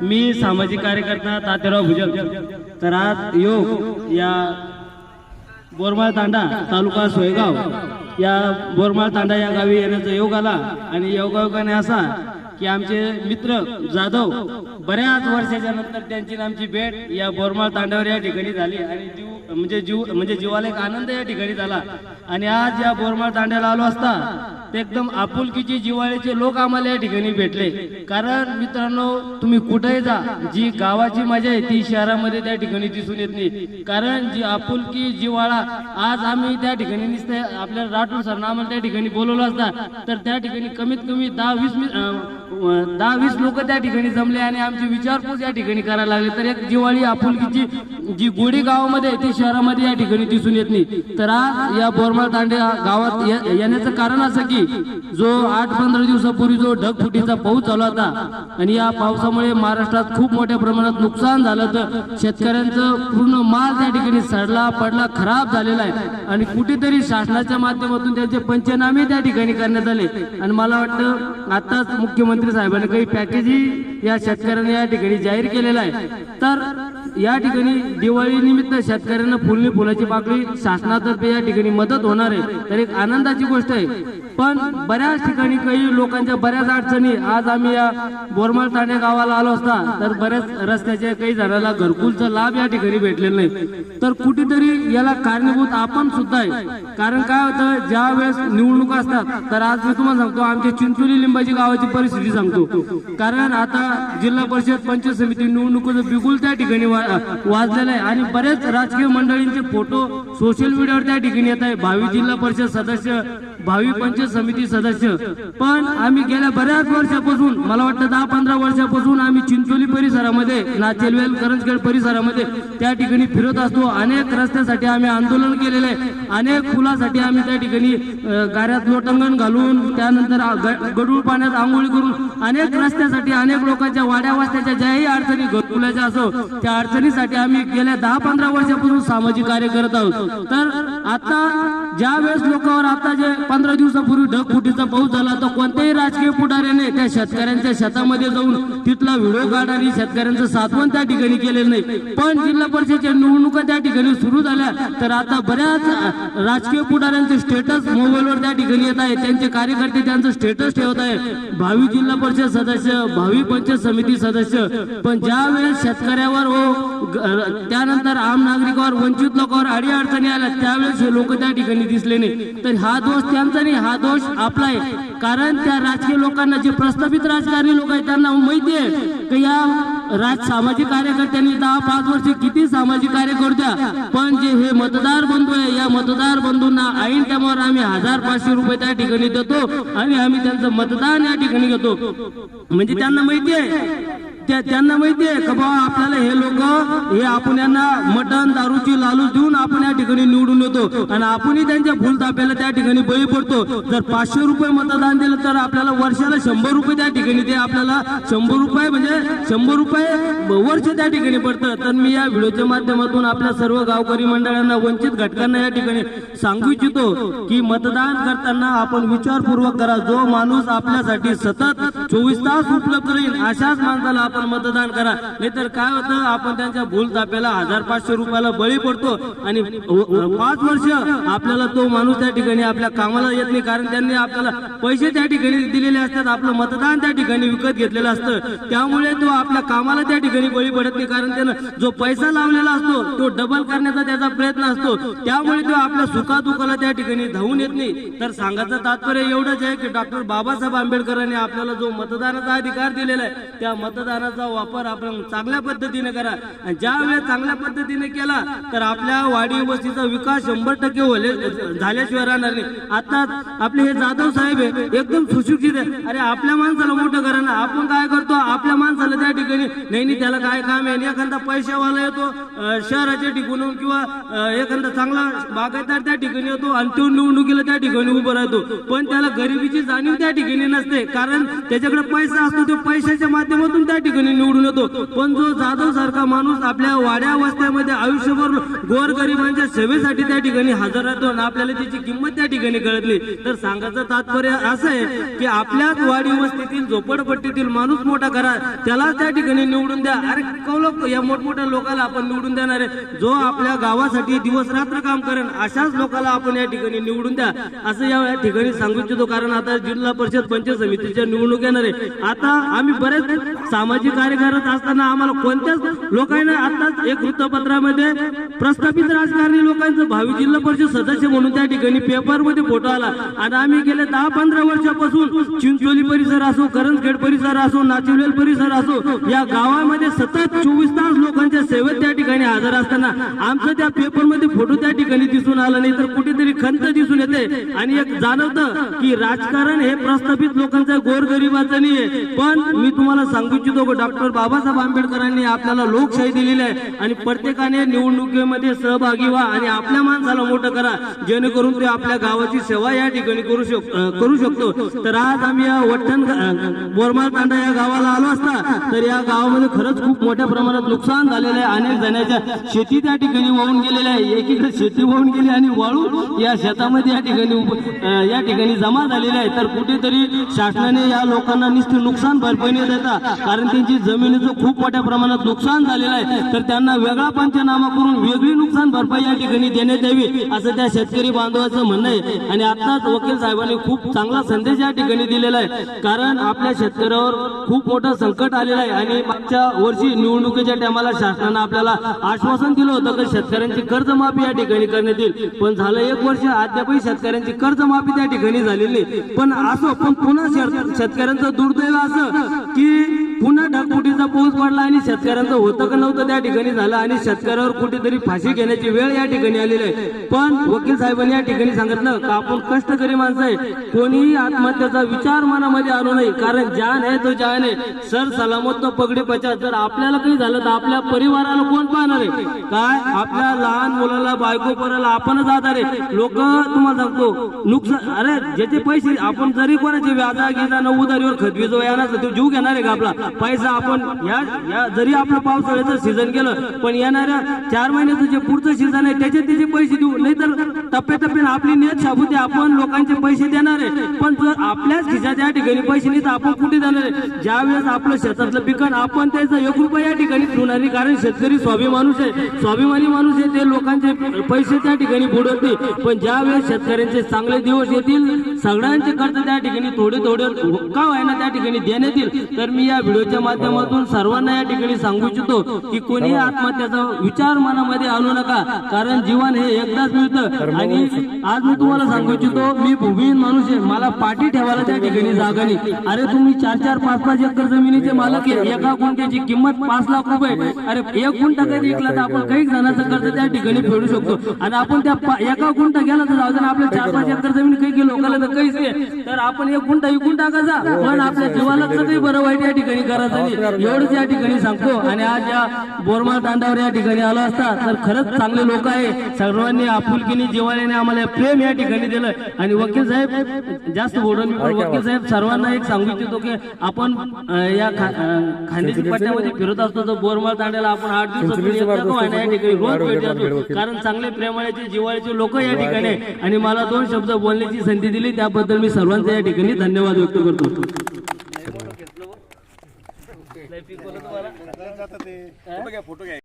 मी सामाजिक कार्यकर्ता तात्याराव भुजल. तर आज योग या बोरमाळ तांडा तालुका सोयगाव या बोरमाळ तांडा या गावी येण्याचा योग आला. आणि योगायोगाने असा की आमचे मित्र जाधव बऱ्याच वर्षाच्या नंतर त्यांची आमची भेट या बोरमाळ तांड्यावर या ठिकाणी झाली. आणि जीव म्हणजे जीव म्हणजे जीवाला एक आनंद या ठिकाणी झाला. आणि आज या बोरमाळ तांड्याला आलो असता ते एकदम आपुलकीची जिवाळीचे लोक आम्हाला या ठिकाणी भेटले. कारण मित्रांनो तुम्ही कुठेही जा जी गावाची मजा आहे ती शहरामध्ये त्या ठिकाणी दिसून येत नाही. कारण जी आपुलकी जिवाळा आज आम्ही त्या ठिकाणी निसते आपल्याला राठोड सर आम्हाला त्या ठिकाणी बोलवलं असता तर त्या ठिकाणी कमीत कमी दहा वीस दहा वीस लोक त्या ठिकाणी जमले आणि आमची विचारपूस या ठिकाणी करायला लागले. तर एक जिवाळी आपुलकीची जी गोडी गावामध्ये ती शहरामध्ये या ठिकाणी दिसून येत नाही. तर आज या बोरमाळ तांडे गावात ये- येण्याचं कारण असं की जो आठ पंधरा दिवसापूर्वी जो ढगफुटीचा पाऊस चालू होता आणि या पावसामुळे महाराष्ट्रात खूप मोठ्या प्रमाणात नुकसान झालं तर शेतकऱ्यांचं पूर्ण माल त्या ठिकाणी सडला पडला खराब झालेला आहे. आणि कुठेतरी शासनाच्या माध्यमातून त्यांचे पंचनामे त्या ठिकाणी करण्यात आले. आणि मला वाटतं आताच मुख्यमंत्री साहेबांनी काही पॅकेजही या शेतकऱ्यांना या ठिकाणी जाहीर केलेला आहे. तर या ठिकाणी दिवाळी निमित्त शेतकऱ्यांना फुलनी फुलाची पाकळी शासनातर्फे या ठिकाणी मदत होणार आहे. तर एक आनंदाची गोष्ट आहे. पण बऱ्याच ठिकाणी काही लोकांच्या बऱ्याच अडचणी आज आम्ही या बोरमाळ ठाणे गावाला आलो असता तर बऱ्याच रस्त्याच्या काही जणांना घरकुलचा लाभ या ठिकाणी भेटलेला नाही. तर कुठेतरी याला कारणीभूत आपण सुद्धा आहे. कारण काय होतं ज्या वेळेस निवडणुका असतात तर आज मी तुम्हाला सांगतो आमच्या चिंचोली लिंबाची गावाची परिस्थिती सांगतो. कारण आता जिल्हा परिषद पंचायत समिती निवडणुकीचं बिगुल त्या ठिकाणी वाजलेलं आहे. आणि बरेच राजकीय मंडळींचे फोटो सोशल मीडियावर त्या ठिकाणी येत आहे. भावी जिल्हा परिषद सदस्य भावी पंचायत समिती सदस्य. पण आम्ही गेल्या बऱ्याच वर्षापासून मला वाटतं दहा पंधरा वर्षापासून आम्ही चिंचोली परिसरामध्ये नाचेलवेल करंजगड परिसरामध्ये त्या ठिकाणी फिरत असतो. अनेक रस्त्यासाठी आम्ही आंदोलन केलेलं आहे. अनेक फुलासाठी आम्ही त्या ठिकाणी गाऱ्यात लोटंगण घालून त्यानंतर गडूळ पाण्यात आंघोळी करून अनेक रस्त्यासाठी अनेक लोकांच्या वाड्या वस्त्याच्या ज्याही अडचणी घरकुलाच्या असो त्या अडचणीसाठी आम्ही गेल्या दहा पंधरा वर्षापासून सामाजिक कार्य करत आहोत. तर आता ज्या वेळेस लोकांवर आता जे पंधरा दिवसापूर्वी ढगफुटीचा पाऊस झाला तर कोणत्याही राजकीय पुढाऱ्याने त्या शेतकऱ्यांच्या शेतामध्ये जाऊन तिथला व्हिडिओ काढ आणि शेतकऱ्यांचं सातवण त्या ठिकाणी केलेलं नाही. पण जिल्हा परिषदेच्या निवडणुका त्या ठिकाणी सुरू झाल्या तर आता बऱ्याच राजकीय पुढाऱ्यांचे स्टेटस मोबाईलवर त्या ठिकाणी येत आहे. त्यांचे कार्यकर्ते त्यांचं स्टेटस ठेवत आहे. भावी जिल्हा परिषद सदस्य भावी पंचायत समिती सदस्य पण ज्या वेळेस शेतकऱ्यावर हो, व त्यानंतर आम नागरिकावर वंचित लोकांवर अडी अडचणी आल्या त्यावेळेस हे लोक त्या ठिकाणी दिसले नाही. तर हा दोष त्यांचा नाही हा दोष आपला आहे कारण त्या राजकीय लोकांना जे प्रस्थापित राजकारणी लोक आहेत त्यांना माहिती आहे की या राज सामाजिक कार्यकर्त्यांनी दहा पाच वर्ष किती सामाजिक कार्य करू द्या. पण जे हे मतदार बंधू आहे या मतदार बंधूंना ऐन टायमावर आम्ही हजार पाचशे रुपये त्या ठिकाणी देतो आणि आम्ही त्यांचं मतदान या ठिकाणी घेतो. म्हणजे त्यांना माहिती आहे त्यांना माहिती आहे का बाबा आपल्याला हे लोक हे आपण यांना मटण दारूची लालूच देऊन आपण या ठिकाणी निवडून येतो. आणि आपणही त्यांच्या फुल ताप्याला त्या ठिकाणी बळी पडतो. जर पाचशे रुपये मतदान दिलं तर आपल्याला वर्षाला शंभर रुपये त्या ठिकाणी ते आपल्याला शंभर रुपये म्हणजे शंभर रुपये वर्ष त्या ठिकाणी पडतं. तर मी या व्हिडिओच्या माध्यमातून आपल्या सर्व गावकरी मंडळांना वंचित घटकांना या ठिकाणी सांगू इच्छितो की मतदान करताना आपण विचारपूर्वक करा. जो माणूस आपल्यासाठी सतत चोवीस तास उपलब्ध राहील अशाच माणसाला आपण मतदान करा. नाहीतर काय होतं आपण त्यांच्या भूल ताप्याला हजार पाचशे रुपयाला बळी पडतो आणि पाच वर्ष आपल्याला तो माणूस त्या ठिकाणी आपल्या कामाला येत नाही कारण त्यांनी आपल्याला पैसे त्या ठिकाणी दिलेले असतात आपलं मतदान त्या ठिकाणी विकत घेतलेलं असतं. त्यामुळे तो आपल्या कामाला त्या ठिकाणी बळी पडत नाही कारण त्यानं जो पैसा लावलेला असतो तो डबल करण्याचा त्याचा प्रयत्न असतो. त्यामुळे तो आपल्या सुखादुखाला त्या ठिकाणी धावून येत नाही. तर सांगायचं तात्पर्य एवढंच आहे की डॉक्टर बाबासाहेब आंबेडकरांनी आपल्याला जो मतदानाचा अधिकार दिलेला आहे त्या मतदानाचा वापर आपण चांगल्या पद्धतीने करा. आणि ज्या वेळेस चांगल्या पद्धतीने केला तर आपल्या वाडी वस्तीचा विकास शंभर टक्के झाल्याशिवाय राहणार नाही. आता आपले हे जाधव साहेब आहे एकदम सुशिक्षित आहे. अरे आपल्या माणसाला मोठं करा ना. आपण काय करतो? आपल्या माणसाला त्या ठिकाणी नाही नाही त्याला काय काम आहे? आणि एखादा पैशावाला येतो शहराच्या ठिकाणून किंवा एखादा चांगला बागायतदार त्या ठिकाणी येतो आणि तो निवडणुकीला त्या ठिकाणी उभं राहतो. पण त्याला गरिबीची जाणीव त्या ठिकाणी नसते. कारण त्याच्याकडे पैसा असतो तो पैशाच्या माध्यमातून त्या ठिकाणी निवडून येतो. पण जो जाधव सारखा माणूस आपल्या वाड्या वस्त्यामध्ये आयुष्यभर गोर गरिबांच्या सेवेसाठी त्या ठिकाणी हजर राहतो आणि आपल्याला त्याची किंमत त्या ठिकाणी कळत नाही. तर सांगायचं तात्पर्य असं आहे की आपल्याच वाडी वस्तीतील झोपडपट्टीतील माणूस मोठा करा. त्याला त्या ठिकाणी निवडून द्या. अरे कौलो या मोठमोठ्या लोकांना आपण निवडून देणार आहे. जो आपल्या गावासाठी दिवस रात्र काम करेल अशाच लोकांना आपण या ठिकाणी निवडून द्या. असं या या ठिकाणी सांगू इच्छितो. कारण आता जिल्हा परिषद पंचायत समितीच्या निवडणूक येणार आहे. आता आम्ही बरेच सामाजिक कार्य करत असताना आम्हाला कोणत्याच लोकांना आताच एक वृत्तपत्रामध्ये प्रस्थापित राजकारणी लोकांचं भावी जिल्हा परिषद सदस्य म्हणून त्या ठिकाणी पेपरमध्ये फोटो आला. आणि आम्ही गेले दहा पंधरा वर्षापासून चिंचोली परिसर असो करंजखेड परिसर असो नाचिवलेल परिसर असो या गावामध्ये सतत चोवीस तास लोकांच्या सेवेत त्या ठिकाणी हजर असताना आमचं त्या पेपरमध्ये फोटो त्या ठिकाणी दिसून आला नाही तर कुठेतरी खंत दिसून येते. आणि एक जाणवतं की राजकारण हे प्रस्थापित लोकांचं गोरगरिबाचं नाही आहे. पण मी तुम्हाला सांगू इच्छितो डॉक्टर बाबासाहेब आंबेडकरांनी आपल्याला लोकशाही दिलेली आहे. आणि प्रत्येकाने निवडणुकीमध्ये सहभागी व्हा आणि आपल्या माणसाला मोठं करा. जेणेकरून ते आपल्या गावाची सेवा या ठिकाणी करू शक करू शकतो. तर आज आम्ही या वट्टण बोरमाळ तांडा या गावाला आलो असता. तर या गावामध्ये खरंच खूप मोठ्या प्रमाणात नुकसान झालेलं आहे. अनेक जणांच्या शेती त्या ठिकाणी वाहून गेलेल्या आहे. एकीकडे शेती वाहून गेली आणि वाळू या शेतामध्ये या ठिकाणी या ठिकाणी जमा झालेली आहे. तर कुठेतरी शासनाने या लोकांना निश्चित नुकसान भरपाई न देता कारण त्यांची जमिनीचं खूप मोठ्या प्रमाणात नुकसान झालेलं आहे. तर त्यांना वेगळा पंचनामा करून वेगळी नुकसान भरपाई या ठिकाणी देण्यात यावी असं त्या शेतकरी बांधवाचं म्हणणं आहे. आणि आताच वकील साहेबांनी खूप चांगला संदेश या ठिकाणी दिलेला आहे. कारण आपल्या शेतकऱ्यावर खूप मोठं संकट आलेलं आहे. आणि मागच्या वर्षी निवडणुकीच्या टायमाला शासनानं आपल्याला आश्वासन दिलं होतं की शेतकऱ्यांची कर्जमाफी या ठिकाणी करण्यात येईल. पण झालं एक वर्ष अद्यापही शेतकऱ्यांची कर्जमाफी त्या ठिकाणी झालेली पण असो पण पुन्हा शेतकऱ्यांचं दुर्दैव असं की पुन्हा ढगफुटीचा पाऊस पडला आणि शेतकऱ्यांचं होतं का नव्हतं त्या ठिकाणी झालं आणि शेतकऱ्यावर कुठेतरी फाशी घेण्याची वेळ या ठिकाणी आलेली आहे. पण वकील साहेबांनी या ठिकाणी सांगितलं का आपण कष्टकरी माणसं आहे. कोणीही आत्महत्याचा विचार मनामध्ये आणू नये कारण जान आहे तो जान आहे. सर सलामत तो पगडी पचा जर आपल्याला काही झालं तर आपल्या परिवाराला कोण पाहणार आहे? काय? आपल्या लहान मुलाला बायको पोराला आपणच आधार आहे. लोक तुम्हाला सांगतो नुकसान अरे ज्याचे पैसे आपण जरी कोणाचे व्याजा घेता नऊ उदारीवर खतवी जो येणार तो जीव घेणार आहे का आपला? पैसा आपण या या जरी आपलं पावसाळ्याचं सीझन गेलं पण येणाऱ्या चार महिन्याचं जे पुढचं सीझन आहे त्याचे त्याचे पैसे देऊ. नाही तर टप्प्याटप्प्याने आपली नेत शाबूते आपण लोकांचे पैसे देणार आहे. पण जर आपल्याच खिशात या ठिकाणी पैसे नाही तर आपण कुठे देणार आहे? ज्या वेळेस आपलं शेतातलं पिकन आपण त्याचं एक रुपया या ठिकाणी ठेवणार नाही. कारण शेतकरी स्वाभिमानूस माणूस आहे. स्वाभिमानी माणूस आहे ते लोकांचे पैसे त्या ठिकाणी बुडत नाही. पण ज्या वेळेस शेतकऱ्यांचे चांगले दिवस येतील सगळ्यांचे कर्ज त्या ठिकाणी थोडे थोडे का व्हायना त्या ठिकाणी देण्यात येईल. तर मी या व्हिडिओच्या माध्यमातून सर्वांना या ठिकाणी सांगू इच्छितो की कोणी आत्महत्याचा विचार मनामध्ये आणू नका कारण जीवन हे एकदाच मिळतं. आणि आज मी तुम्हाला सांगू इच्छितो मी भूमिहीन माणूस आहे मला पाठी ठेवायला त्या ठिकाणी जागा नाही. अरे तुम्ही चार चार पाच पाच एकर जमिनीचे मालक आहे एका गुंठ्याची किंमत पाच लाख रुपये. अरे एक गुंठा जरी विकला तर आपण काही जणांचं कर्ज त्या ठिकाणी फेडू शकतो. आणि आपण त्या एका गुंठा गेला तर जाऊ आपल्या चार पाच एकर जमीन काही काही लोकांना तर काहीच नाही. तर आपण एक गुंठा विकून टाकायचा पण आपल्या जीवाला काही बरं वाईट या ठिकाणी करायचं नाही एवढंच या ठिकाणी सांगतो. आणि आज या बोरमाळ तांडावर या ठिकाणी आलो असता तर खरंच चांगले लोक आहे. सर्वांनी आपुलकीने जिवाळ्याने आम्हाला प्रेम या ठिकाणी दिलं. आणि वकील साहेब जास्त बोलून वकील साहेब सर्वांना एक सांगू इच्छितो की आपण या खांदेशी पट्ट्यामध्ये फिरत असतो तर बोरमाळ तांड्याला आपण आठ होईना या ठिकाणी रोज भेट जातो कारण चांगले प्रेमाळ्याचे जिवाळ्याचे लोक या ठिकाणी आहे. आणि मला दोन शब्द बोलण्याची संधी दिली. त्याबद्दल मी सर्वांचा या ठिकाणी धन्यवाद व्यक्त करतो. फोटो घ्या.